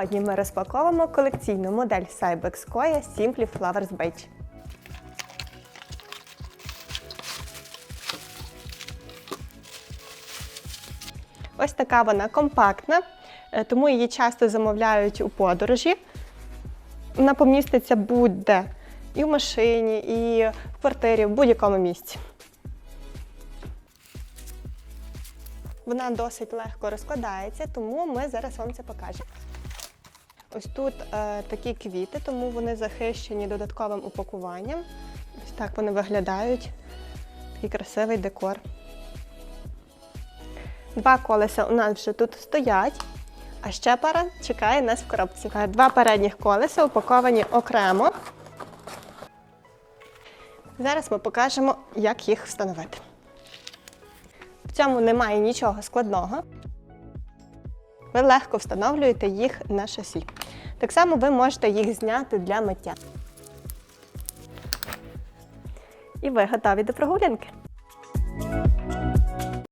Сьогодні ми розпаковуємо колекційну модель Cybex Koya Simply Flowers Beige. Ось така вона компактна, е, тому її часто замовляють у подорожі. Вона поміститься будь-де і в машині, і в квартирі, в будь-якому місці. Вона досить легко розкладається, тому ми зараз вам це покажемо. Ось тут е, такі квіти, тому вони захищені додатковим упакуванням. Ось так вони виглядають. Такий красивий декор. Два колеса у нас вже тут стоять, а ще пара чекає нас в коробці. Е, Два передніх колеса упаковані окремо. Зараз ми покажемо, як їх встановити. В цьому немає нічого складного. Ви легко встановлюєте їх на шасі. Так само ви можете їх зняти для миття. І ви готові до прогулянки.